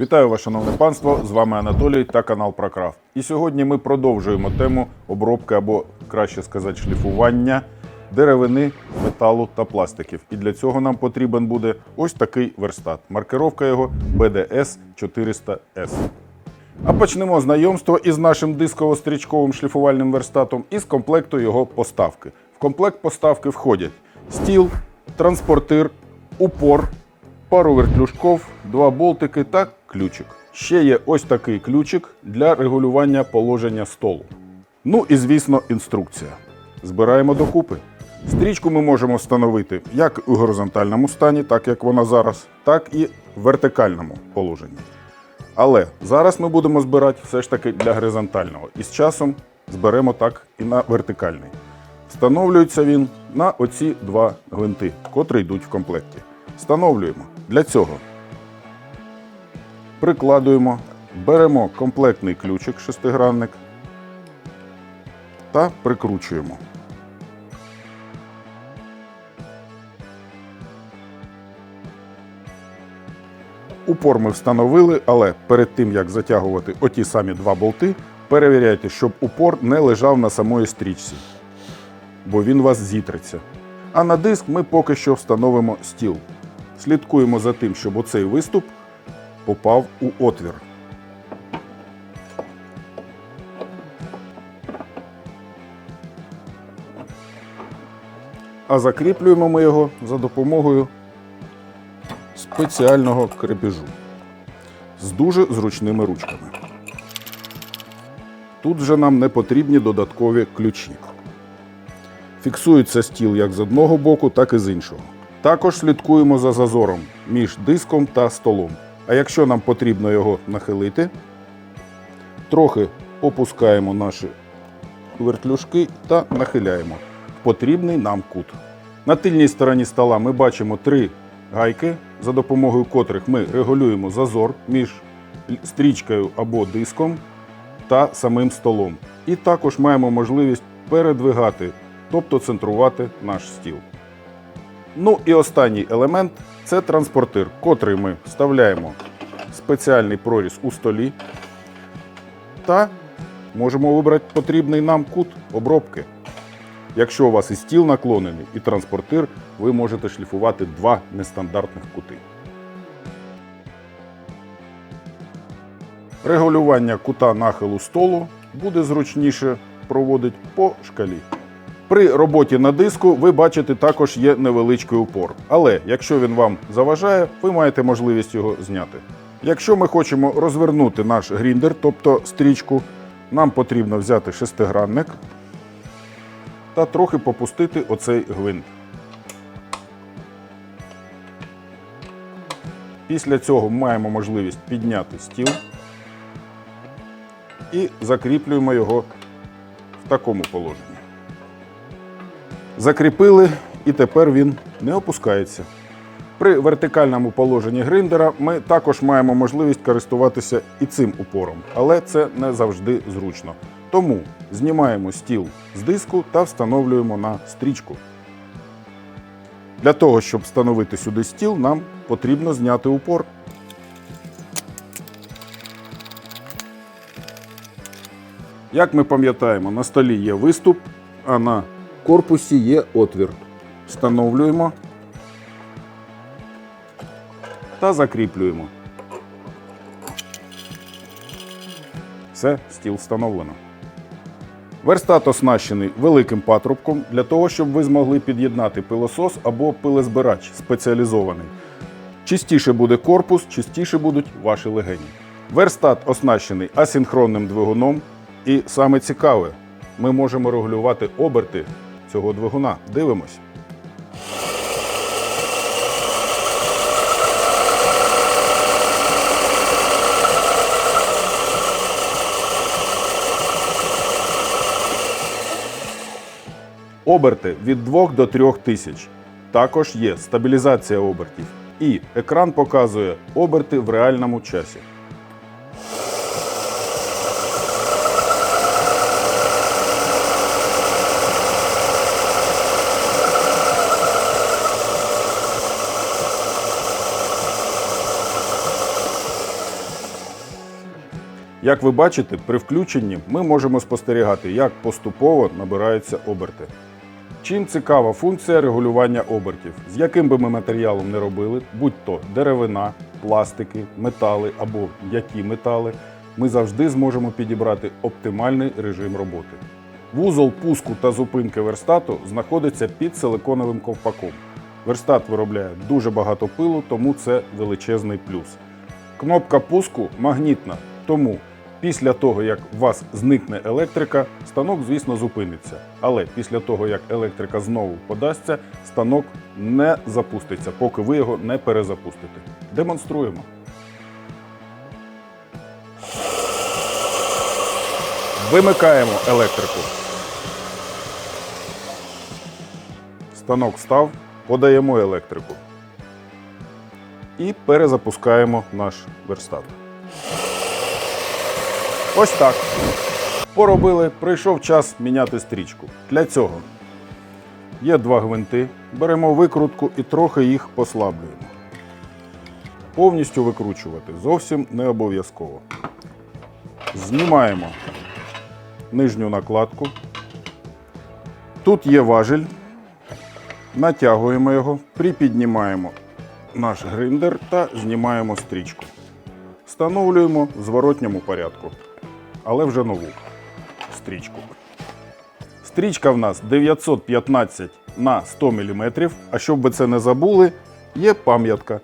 Вітаю вас, шановне панство! З вами Анатолій та канал Прокрафт. І сьогодні ми продовжуємо тему обробки або краще сказати, шліфування деревини, металу та пластиків. І для цього нам потрібен буде ось такий верстат. Маркировка його BDS 400S. А почнемо знайомство із нашим дисково-стрічковим шліфувальним верстатом і з комплекту його поставки. В комплект поставки входять стіл, транспортир, упор, пару вертлюжков, два болтики та ключик. Ще є ось такий ключик для регулювання положення столу. Ну і звісно, інструкція. Збираємо докупи. Стрічку ми можемо встановити як у горизонтальному стані, так як вона зараз, так і в вертикальному положенні. Але зараз ми будемо збирати все ж таки для горизонтального. І з часом зберемо так і на вертикальний. Встановлюється він на оці два гвинти, котрі йдуть в комплекті. Встановлюємо. Для цього прикладуємо, беремо комплектний ключик шестигранник та прикручуємо. Упор ми встановили, але перед тим як затягувати оті самі два болти, перевіряйте, щоб упор не лежав на самої стрічці, бо він вас зітреться. А на диск ми поки що встановимо стіл. Слідкуємо за тим, щоб оцей виступ попав у отвір. А закріплюємо ми його за допомогою спеціального крепежу з дуже зручними ручками. Тут вже нам не потрібні додаткові ключі. Фіксується стіл як з одного боку, так і з іншого. Також слідкуємо за зазором між диском та столом. А якщо нам потрібно його нахилити, трохи опускаємо наші вертлюжки та нахиляємо в потрібний нам кут. На тильній стороні стола ми бачимо три гайки, за допомогою котрих ми регулюємо зазор між стрічкою або диском та самим столом. І також маємо можливість передвигати, тобто центрувати наш стіл. Ну і останній елемент це транспортир, котрий ми вставляємо в спеціальний проріз у столі та можемо вибрати потрібний нам кут обробки. Якщо у вас і стіл наклонений, і транспортир, ви можете шліфувати два нестандартних кути. Регулювання кута нахилу столу буде зручніше проводити по шкалі. При роботі на диску ви бачите також є невеличкий упор. Але якщо він вам заважає, ви маєте можливість його зняти. Якщо ми хочемо розвернути наш гріндер, тобто стрічку, нам потрібно взяти шестигранник та трохи попустити оцей гвинт. Після цього маємо можливість підняти стіл і закріплюємо його в такому положенні. Закріпили і тепер він не опускається. При вертикальному положенні гриндера ми також маємо можливість користуватися і цим упором, але це не завжди зручно. Тому знімаємо стіл з диску та встановлюємо на стрічку. Для того, щоб встановити сюди стіл, нам потрібно зняти упор. Як ми пам'ятаємо, на столі є виступ, а на корпусі є отвір. Встановлюємо та закріплюємо. Все, стіл встановлено. Верстат оснащений великим патрубком для того, щоб ви змогли під'єднати пилосос або пилезбирач спеціалізований. Чистіше буде корпус, чистіше будуть ваші легені. Верстат оснащений асинхронним двигуном. І саме цікаве, ми можемо регулювати оберти цього двигуна. Дивимось. Оберти від 2 до 3 тисяч. Також є стабілізація обертів. І екран показує оберти в реальному часі. Як ви бачите, при включенні ми можемо спостерігати, як поступово набираються оберти. Чим цікава функція регулювання обертів, з яким би ми матеріалом не робили, будь то деревина, пластики, метали або м'які метали, ми завжди зможемо підібрати оптимальний режим роботи. Вузол пуску та зупинки верстату знаходиться під силиконовим ковпаком. Верстат виробляє дуже багато пилу, тому це величезний плюс. Кнопка пуску магнітна, тому після того, як у вас зникне електрика, станок, звісно, зупиниться. Але після того, як електрика знову подасться, станок не запуститься, поки ви його не перезапустите. Демонструємо. Вимикаємо електрику. Станок став, подаємо електрику. І перезапускаємо наш верстат. Ось так. Поробили, прийшов час міняти стрічку. Для цього є два гвинти. Беремо викрутку і трохи їх послаблюємо. Повністю викручувати зовсім не обов'язково. Знімаємо нижню накладку. Тут є важіль. Натягуємо його, припіднімаємо наш гриндер та знімаємо стрічку. Встановлюємо в зворотньому порядку, але вже нову стрічку. Стрічка в нас 915 на 100 мм, а щоб ви це не забули, є пам'ятка,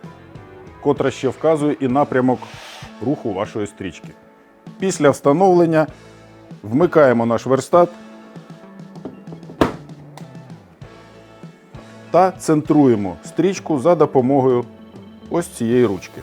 котра ще вказує і напрямок руху вашої стрічки. Після встановлення вмикаємо наш верстат та центруємо стрічку за допомогою ось цієї ручки.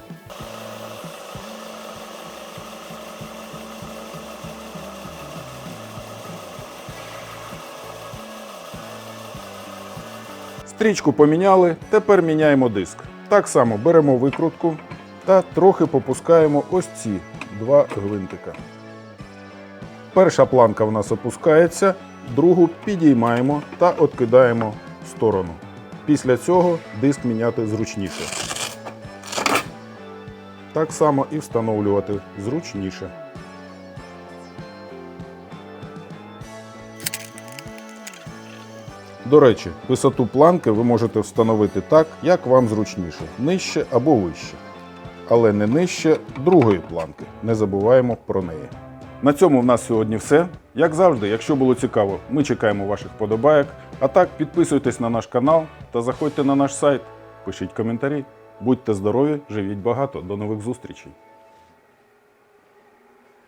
Стрічку поміняли, тепер міняємо диск. Так само беремо викрутку та трохи попускаємо ось ці два гвинтика. Перша планка в нас опускається, другу підіймаємо та откидаємо в сторону. Після цього диск міняти зручніше. Так само і встановлювати зручніше. До речі, висоту планки ви можете встановити так, як вам зручніше, нижче або вище. Але не нижче другої планки. Не забуваємо про неї. На цьому в нас сьогодні все. Як завжди, якщо було цікаво, ми чекаємо ваших подобайок. А так, підписуйтесь на наш канал та заходьте на наш сайт, пишіть коментарі. Будьте здорові, живіть багато. До нових зустрічей!